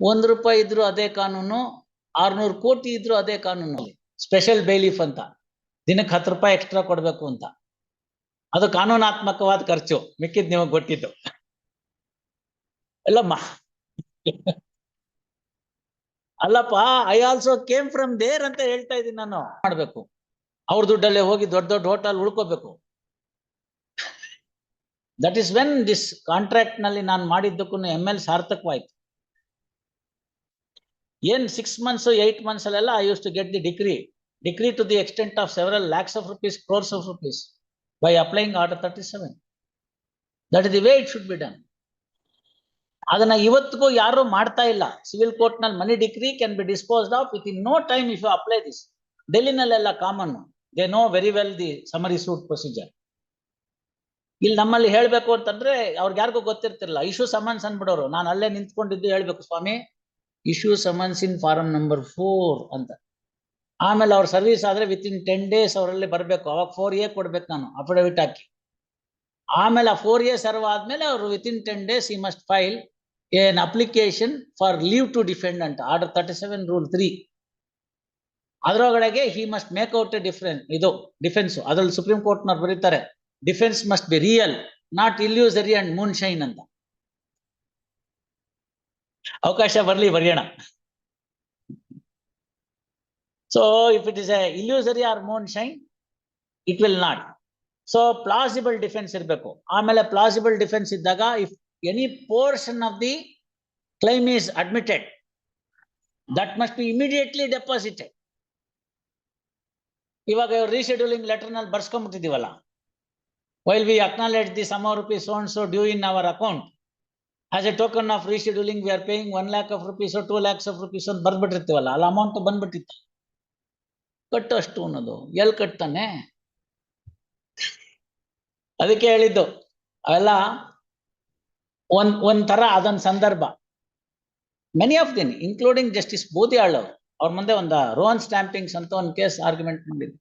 ಒಂದ್ ರೂಪಾಯಿ ಇದ್ರು ಅದೇ ಕಾನೂನು, ಆರ್ನೂರು ಕೋಟಿ ಇದ್ರು ಅದೇ ಕಾನೂನು. ಸ್ಪೆಷಲ್ ಬೇಲೀಫ್ ಅಂತ. ದಿನಕ್ಕೆ ಹತ್ತು ರೂಪಾಯಿ ಎಕ್ಸ್ಟ್ರಾ ಕೊಡಬೇಕು ಅಂತ. ಅದು ಕಾನೂನಾತ್ಮಕವಾದ ಖರ್ಚು. ಮಿಕ್ಕಿದ್ ನಿಮಗೆ ಗೊತ್ತಿದ್ದು. ಅಲ್ಲಮ್ಮ ಅಲ್ಲಪ್ಪ I also came from there ಅಂತ ಹೇಳ್ತಾ ಇದ್ದೀನಿ ನಾನು. ಮಾಡ್ಬೇಕು? ಅವ್ರ ದುಡ್ಡಲ್ಲೇ ಹೋಗಿ ದೊಡ್ಡ ದೊಡ್ಡ ಹೋಟೆಲ್ ಉಳ್ಕೋಬೇಕು. ದಟ್ ಇಸ್ ವೆನ್ ದಿಸ್ ಕಾಂಟ್ರಾಕ್ಟ್ನಲ್ಲಿ ನಾನು ಮಾಡಿದ್ದಕ್ಕೂ ಎಂ ಎಲ್ ಸಾರ್ಥಕವಾಯ್ತು. ಏನ್ ಸಿಕ್ಸ್ ಮಂತ್ಸ್ ಏಟ್ ಮಂತ್ಸ್ ಅಲ್ಲೆಲ್ಲ I use to get the degree degree to the extent of several lakhs of rupees crores of rupees by applying order thirty seven that is the way it should be done ಅದನ್ನ ಇವತ್ತಿಗೂ ಯಾರು ಮಾಡ್ತಾ ಇಲ್ಲ. Civil ಕೋರ್ಟ್ನಲ್ಲಿ money degree can be disposed of within no time if you apply this ಡೆಲ್ಲಿನಲ್ಲೆಲ್ಲ common they know very well the summary suit procedure ಇಲ್ಲಿ ನಮ್ಮಲ್ಲಿ ಹೇಳ್ಬೇಕು ಅಂತಂದ್ರೆ ಅವ್ರಿಗೆ ಯಾರಿಗೂ ಗೊತ್ತಿರ್ತಿರಲ್ಲ ಇಶ್ಯೂ ಸಮನ್ಸ್ ಅನ್ಬಿಡೋರು ನಾನು ಅಲ್ಲೇ ನಿಂತ್ಕೊಂಡಿದ್ದು ಹೇಳ್ಬೇಕು, ಸ್ವಾಮಿ. Issue summons in form number four ಅಂತ. ಆಮೇಲೆ ಅವ್ರ ಸರ್ವಿಸ್ ಆದ್ರೆ ವಿತ್ ಇನ್ ಟೆನ್ ಡೇಸ್ ಅವರಲ್ಲಿ ಬರಬೇಕು. ಅವಾಗ ಫೋರ್ ಎ ಕೊಡ್ಬೇಕು ನಾನು ಅಫಿಡವಿಟ್ ಹಾಕಿ. ಆಮೇಲೆ ಆ ಫೋರ್ ಎ ಸರ್ವ್ ಆದ್ಮೇಲೆ ಅವರು ವಿತ್ ಇನ್ ಟೆನ್ ಡೇಸ್ ಈ ಮಸ್ಟ್ ಫೈಲ್ ಏನ್ application for leave to defend ಅಂತ order thirty seven rule three ಅದರೊಳಗೆ he must make out a difference ಇದು ಡಿಫೆನ್ಸ್ ಅದ್ರಲ್ಲಿ ಸುಪ್ರೀಂ ಕೋರ್ಟ್ನವ್ರು ಬರೀತಾರೆ defence must be real not illusory and moonshine ಅಂತ. ಅವಕಾಶ ಬರ್ಲಿ ಬರೆಯೋಣ. So if it is a illusory or moonshine it will not so plausible defence ಇರಬೇಕು. ಆಮೇಲೆ ಪ್ಲಾಸಿಬಲ್ ಡಿಫೆನ್ಸ್ ಇದ್ದಾಗ if any portion of the claim is admitted that must be immediately deposited ಇವಾಗ rescheduling ಲೆಟರ್ನಲ್ಲಿ ಬರ್ಸ್ಕೊಂಡ್ಬಿಟ್ಟಿದೀವಲ್ಲ while we acknowledge the sum rupees own so due in our account as a token of rescheduling we are paying one lakh of rupees two lakhs of rupees ಅಂತ ಬರ್ಬಿಟ್ಟಿರ್ತೀವಲ್ಲ ಅಲ್ಲಿ amount ಬಂದ್ಬಿಟ್ಟಿತ್ತು. ಕಟ್ಟು ಅಷ್ಟು ಅನ್ನೋದು, L ಕಟ್ತಾನೆ? ಅದಕ್ಕೆ ಹೇಳಿದ್ದು, ಅವೆಲ್ಲ ಒಂದ್ ತರ ಅದೊಂದ್ ಸಂದರ್ಭ. Many of them including justice Boodiyal ಅವರು, ಅವ್ರ ಮುಂದೆ ಒಂದು ರೋನ್ ಸ್ಟ್ಯಾಂಪಿಂಗ್ಸ್ ಅಂತ ಒಂದು ಕೇಸ್ ಆರ್ಗ್ಯುಮೆಂಟ್ ಮಾಡಿದ್ರು.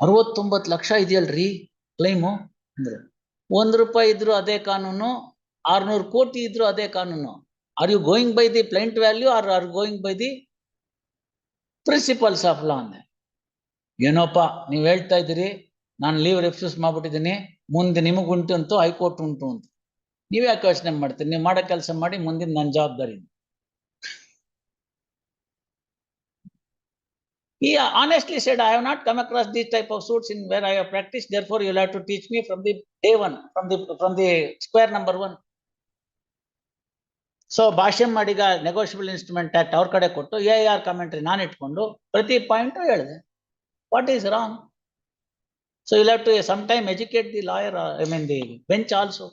ಅರವತ್ತೊಂಬತ್ತು ಲಕ್ಷ ಇದೆಯಲ್ರಿ ಕ್ಲೈಮು ಅಂದ್ರೆ. ಒಂದ್ ರೂಪಾಯಿ ಇದ್ರು ಅದೇ ಕಾನೂನು ಆರ್ನೂರು ಕೋಟಿ ಇದ್ರು ಅದೇ ಕಾನೂನು are you going by the plaint value are are going by the principles of law ಅಂದೆ ಏನೋಪ್ಪ ನೀವ್ ಹೇಳ್ತಾ ಇದ್ದೀರಿ ನಾನು ಲೀವ್ ರೆಫ್ಯೂಸ್ ಮಾಡ್ಬಿಟ್ಟಿದ್ದೀನಿ ಮುಂದೆ ನಿಮಗುಂಟು ಅಂತೂ ಹೈಕೋರ್ಟ್ ಉಂಟು ಅಂತ ನೀವ್ ಯಾಕೆ ಯೋಚನೆ ಮಾಡ್ತೀರಿ ನೀವು ಮಾಡೋ ಕೆಲಸ ಮಾಡಿ ಮುಂದಿನ ನನ್ನ ಜವಾಬ್ದಾರಿ He honestly said, I have not come across these type of suits in where I have practiced, therefore you'll have to teach me from the day one, from the, from the square number one. So Bhashyam ಮಾಡಿಗ negotiable instrument act ಅವ್ರ ಕಡೆ ಕೊಟ್ಟು A R commentary ನಾನು ಇಟ್ಕೊಂಡು ಪ್ರತಿ point ಹೇಳಿದೆ. What is wrong so have to some time educate the lawyer I mean the bench also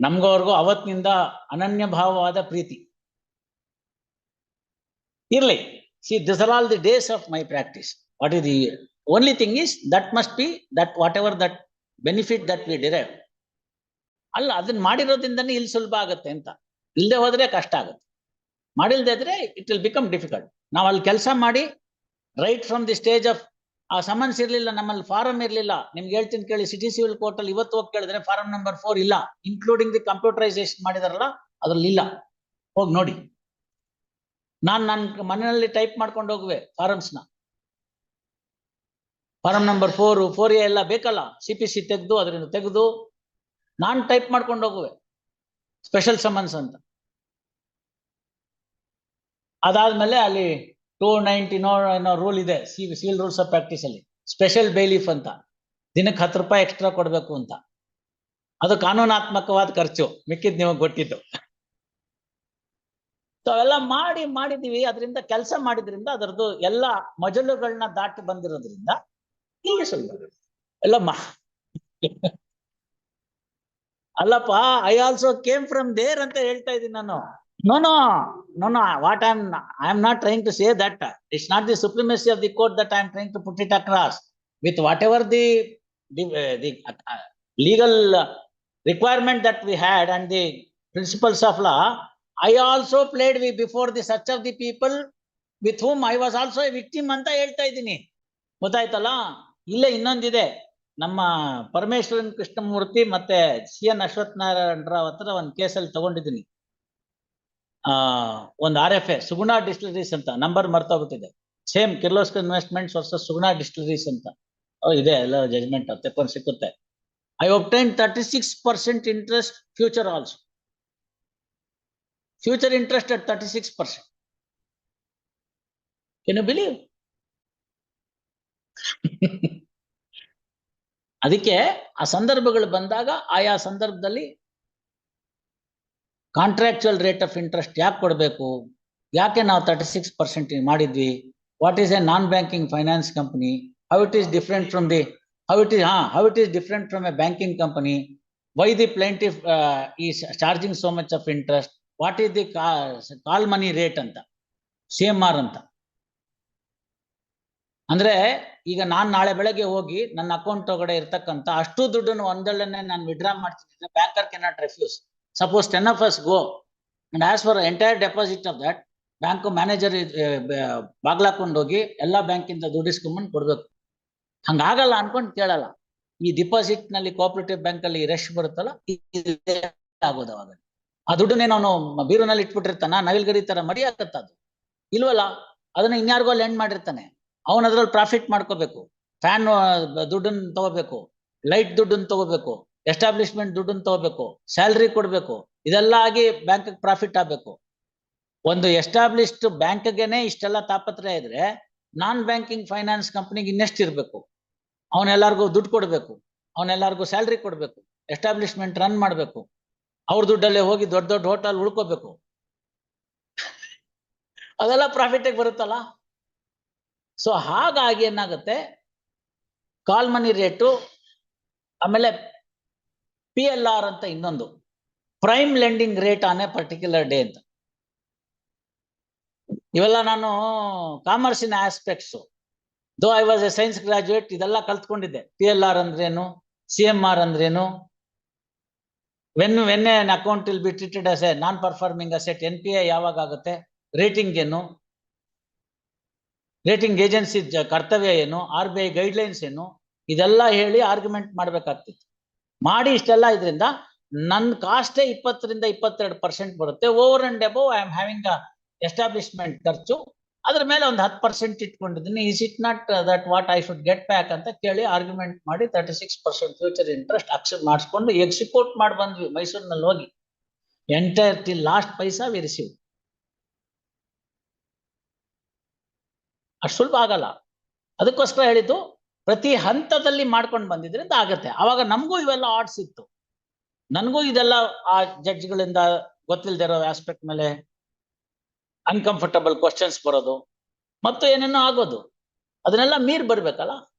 ನಮ್ಗವ್ರಿಗೂ ಅವತ್ತಿನಿಂದ ಅನನ್ಯ ಭಾವವಾದ ಪ್ರೀತಿ. ಇರ್ಲಿ. This are all the days of my practice what is the only thing is that must be that whatever that benefit that we derive ಅಲ್ಲ ಅದನ್ನ ಮಾಡಿರೋದ್ರಿಂದನೇ ಇಲ್ಲಿ ಸುಲಭ ಆಗುತ್ತೆ ಅಂತ. ಇಲ್ಲದೆ ಹೋದ್ರೆ ಕಷ್ಟ ಆಗುತ್ತೆ. ಮಾಡಿಲ್ದೇ ಇದ್ರೆ ಇಟ್ ವಿಲ್ ಬಿಕಮ್ ಡಿಫಿಕಲ್ಟ್ ನಾವು ಅಲ್ಲಿ ಕೆಲಸ ಮಾಡಿ right from the stage of ಆ ಸಮನ್ಸ್ ಇರಲಿಲ್ಲ, ನಮ್ಮಲ್ಲಿ ಫಾರಂ ಇರಲಿಲ್ಲ. ನಿಮ್ಗೆ ಹೇಳ್ತೀನಿ ಕೇಳಿ ಸಿಟಿ ಸಿವಿಲ್ ಕೋರ್ಟ್ ಅಲ್ಲಿ ಇವತ್ತು ಹೋಗಿ ಕೇಳಿದ್ರೆ ಫಾರಂ ನಂಬರ್ ಫೋರ್ ಇಲ್ಲ. ಇನ್ಕ್ಲೂಡಿಂಗ್ ದಿ ಕಂಪ್ಯೂಟರೈಸೇಷನ್ ಮಾಡಿದಾರಲ್ಲ, ಅದ್ರಲ್ಲಿ ಇಲ್ಲ. ಹೋಗಿ ನೋಡಿ. ನಾನು ನನ್ನ ಮನೆಯಲ್ಲಿ ಟೈಪ್ ಮಾಡ್ಕೊಂಡು ಹೋಗುವೆ ಫಾರಮ್ಸ್ನ form number four four A ಎಲ್ಲ ಬೇಕಲ್ಲ? ಸಿ ಪಿ ಸಿ ತೆಗೆದು, ಅದರಿಂದ ತೆಗೆದು ನಾನ್ ಟೈಪ್ ಮಾಡ್ಕೊಂಡು ಹೋಗುವೆ. ಸ್ಪೆಷಲ್ ಸಮನ್ಸ್ ಅಂತ. ಅದಾದ್ಮೇಲೆ ಅಲ್ಲಿ ಟೂ ನೈಂಟಿ ನೋ, ಏನೋ ರೂಲ್ ಇದೆ ಸೀಲ್ ರೂಲ್ಸ್ ಆಫ್ ಪ್ರಾಕ್ಟೀಸ್ ಅಲ್ಲಿ. ಸ್ಪೆಷಲ್ ಬೇಲೀಫ್ ಅಂತ. ದಿನಕ್ಕೆ ಹತ್ತು ರೂಪಾಯಿ ಎಕ್ಸ್ಟ್ರಾ ಕೊಡಬೇಕು ಅಂತ. ಅದು ಕಾನೂನಾತ್ಮಕವಾದ ಖರ್ಚು. ಮಿಕ್ಕಿದ್ ನಿಮಗೆ ಗೊತ್ತಿತ್ತು ಅವೆಲ್ಲ ಮಾಡಿ ಮಾಡಿದೀವಿ ಅದರಿಂದ ಕೆಲಸ ಮಾಡಿದ್ರಿಂದ ಅದರದ್ದು ಎಲ್ಲ ಮಜಲುಗಳನ್ನ ದಾಟಿ ಬಂದಿರೋದ್ರಿಂದ, ಇಲ್ಲಿ ಸ್ವಲ್ಪ ಎಲ್ಲ ಮಾ ಅಲ್ಲಪ್ಪ I also came from there ಅಂತ ಹೇಳ್ತಾ ಇದ್ದೀನಿ ನಾನು. No no no no what I am I am not trying to say that it's not the supremacy of the court that I am trying to put it across with whatever the the legal requirement that we had and the principles of law I also played we before the such of the people with whom I was also a victim ಅಂತ ಹೇಳ್ತಾ ಇದ್ದೀನಿ. ಗೊತ್ತಾಯ್ತಲ್ಲ? ಇಲ್ಲೇ ಇನ್ನೊಂದಿದೆ. ನಮ್ಮ ಪರಮೇಶ್ವರನ್ ಕೃಷ್ಣಮೂರ್ತಿ ಮತ್ತೆ C N Rao ಹತ್ರ ಒಂದು ಕೇಸಲ್ಲಿ ತಗೊಂಡಿದ್ದೀನಿ. ಆ, ಒಂದು R F A, Suguna distilleries ಅಂತ, number ಮರ್ತೋಗ್ಬಿಟ್ಟಿದೆ. Same Kirloskar investments versus Suguna distilleries ಅಂತ. ಇದೆ, ಎಲ್ಲ ಜಜ್ಮೆಂಟ್ ತೆಕ್ಕೊಂಡು ಸಿಕ್ಕುತ್ತೆ. I obtain thirty six percent interest future also future interest at thirty six percent can you believe ಅದಕ್ಕೆ ಆ ಸಂದರ್ಭಗಳು ಬಂದಾಗ ಆಯಾ ಸಂದರ್ಭದಲ್ಲಿ ಕಾಂಟ್ರಾಕ್ಚುಯಲ್ ರೇಟ್ ಆಫ್ ಇಂಟ್ರೆಸ್ಟ್ ಯಾಕೆ ಕೊಡಬೇಕು? ಯಾಕೆ ನಾವು ತರ್ಟಿ ಸಿಕ್ಸ್ ಪರ್ಸೆಂಟ್ ಮಾಡಿದ್ವಿ? What is a non banking finance company how it is different from the how it is ah how it is different from a banking company why the plaintiff ಈ charging so much of interest what is the call money rate ಅಂತ? C M R ಅಂತ. ಅಂದ್ರೆ ಈಗ ನಾನ್ ನಾಳೆ ಬೆಳಗ್ಗೆ ಹೋಗಿ ನನ್ನ account ಒಳಗಡೆ ಇರ್ತಕ್ಕಂತ ಅಷ್ಟು ದುಡ್ಡನ್ನು ಒಂದೊಳ್ಳೆನೆ ನಾನು ವಿಡ್ರಾ ಮಾಡ್ತೀನಿ banker cannot refuse suppose ten of us go and ask for entire deposit of that bank manager ಬಾಗ್ಲಾಕೊಂಡು ಹೋಗಿ ಎಲ್ಲಾ ಬ್ಯಾಂಕಿಂದ ದುಡ್ಡು ಇಸ್ಕೊಂಬಂದು ಕೊಡ್ಬೇಕು. ಹಂಗಾಗಲ್ಲ ಅನ್ಕೊಂಡು ಕೇಳಲ್ಲ. ಈ ಡಿಪಾಸಿಟ್ನಲ್ಲಿ ಕೋಆಪರೇಟಿವ್ ಬ್ಯಾಂಕ್ ಅಲ್ಲಿ ರಶ್ ಬರುತ್ತಲ್ಲ ಆಗೋದು ಅವಾಗ ಆ ದುಡ್ಡನ್ನೇ ನಾನು ಬೀರುನಲ್ಲಿ ಇಟ್ಬಿಟ್ಟಿರ್ತಾನ, ನವಿಲ್ಗಡಿ ತರ ಮಡಿ ಆಗತ್ತ ಅದು ಇಲ್ವಲ್ಲ, ಅದನ್ನ ಇನ್ಯಾರಿಗೋ ಲೆಂಡ್ ಮಾಡಿರ್ತಾನೆ. ಅವನ ಅದ್ರಲ್ಲಿ ಪ್ರಾಫಿಟ್ ಮಾಡ್ಕೋಬೇಕು. ಫ್ಯಾನ್ ದುಡ್ಡನ್ನು ತಗೋಬೇಕು. ಲೈಟ್ ದುಡ್ಡನ್ನು ತಗೋಬೇಕು. ಎಸ್ಟಾಬ್ಲಿಷ್ಮೆಂಟ್ ದುಡ್ಡನ್ನು ತಗೋಬೇಕು. ಸ್ಯಾಲ್ರಿ ಕೊಡಬೇಕು. ಇದೆಲ್ಲ ಆಗಿ ಬ್ಯಾಂಕ್ ಪ್ರಾಫಿಟ್ ಆಗ್ಬೇಕು. ಒಂದು ಎಸ್ಟಾಬ್ಲಿಷ್ಡ್ ಬ್ಯಾಂಕ್ಗೆನೆ ಇಷ್ಟೆಲ್ಲ ತಾಪತ್ರಯ ಇದ್ರೆ ನಾನ್ ಬ್ಯಾಂಕಿಂಗ್ ಫೈನಾನ್ಸ್ ಕಂಪನಿಗೆ ಇನ್ನೆಷ್ಟು ಇರಬೇಕು? ಅವನೆಲ್ಲರಿಗೂ ದುಡ್ಡು ಕೊಡಬೇಕು. ಅವನೆಲ್ಲರಿಗೂ ಸ್ಯಾಲ್ರಿ ಕೊಡಬೇಕು. ಎಸ್ಟಾಬ್ಲಿಷ್ಮೆಂಟ್ ರನ್ ಮಾಡಬೇಕು. ಅವ್ರ ದುಡ್ಡಲ್ಲೇ ಹೋಗಿ ದೊಡ್ಡ ದೊಡ್ಡ ಹೋಟೆಲ್ ಉಳ್ಕೋಬೇಕು. ಅದೆಲ್ಲ ಪ್ರಾಫಿಟ್ ಬರುತ್ತಲ್ಲ? ಸೊ ಹಾಗಾಗಿ ಏನಾಗುತ್ತೆ? ಕಾಲ್ ಮನಿ ರೇಟು ಆಮೇಲೆ ಪಿ ಎಲ್ ಆರ್ ಅಂತ ಇನ್ನೊಂದು. Prime lending rate on a particular day ಅಂತ. ಇವೆಲ್ಲ ನಾನು ಕಾಮರ್ಸಿನ aspects though I was a science graduate ಇದೆಲ್ಲ ಕಲ್ತ್ಕೊಂಡಿದ್ದೆ. ಪಿ ಎಲ್ ಆರ್ ಅಂದ್ರೇನು? ಸಿ ಎಂ ಆರ್ ಅಂದ್ರೇನು? When when an account will be treated as a non performing asset N P A ಯಾವಾಗ ಆಗುತ್ತೆ? Rating ಏನು? ರೇಟಿಂಗ್ ಏಜೆನ್ಸಿ ಕರ್ತವ್ಯ ಏನು R B I guidelines ಏನು, ಇದೆಲ್ಲ ಹೇಳಿ ಆರ್ಗ್ಯುಮೆಂಟ್ ಮಾಡ್ಬೇಕಾಗ್ತಿತ್ತು. ಮಾಡಿ ಇಷ್ಟೆಲ್ಲ ಇದರಿಂದ ನನ್ನ ಕಾಸ್ಟೇ ಇಪ್ಪತ್ತರಿಂದ ಇಪ್ಪತ್ತೆರಡು ಪರ್ಸೆಂಟ್ ಬರುತ್ತೆ. Over and above I am having establishment ಖರ್ಚು. ಅದ್ರ ಮೇಲೆ ಒಂದು ಹತ್ತು ಪರ್ಸೆಂಟ್ ಇಟ್ಕೊಂಡಿದ್ದೀನಿ. Is it not that what I should get back ಅಂತ ಕೇಳಿ ಆರ್ಗ್ಯುಮೆಂಟ್ ಮಾಡಿ thirty six percent future interest accept ಮಾಡಿಸ್ಕೊಂಡು ಎಕ್ಸಿಕ್ಯೂಟ್ ಮಾಡಿ ಬಂದ್ವಿ ಮೈಸೂರಿನಲ್ಲಿ ಹೋಗಿ. Entire to last paisa we receive receive ಅಷ್ಟು ಸುಲಭ ಆಗಲ್ಲ. ಅದಕ್ಕೋಸ್ಕರ ಹೇಳಿದ್ದು, ಪ್ರತಿ ಹಂತದಲ್ಲಿ ಮಾಡ್ಕೊಂಡು ಬಂದಿದ್ರಿಂದ ಆಗತ್ತೆ. ಆವಾಗ ನಮಗೂ ಇವೆಲ್ಲ ಆರ್ಟ್ಸ್ ಇತ್ತು. ನನಗೂ ಇದೆಲ್ಲ ಆ ಜಡ್ಜ್ಗಳಿಂದ ಗೊತ್ತಿಲ್ಲದೆ ಇರೋ ಆಸ್ಪೆಕ್ಟ್ ಮೇಲೆ ಅನ್ಕಂಫರ್ಟಬಲ್ ಕ್ವಶನ್ಸ್ ಬರೋದು. ಮತ್ತು ಏನೇನೋ ಆಗೋದು. ಅದನ್ನೆಲ್ಲ ಮೀರ್ ಬರ್ಬೇಕಲ್ಲ?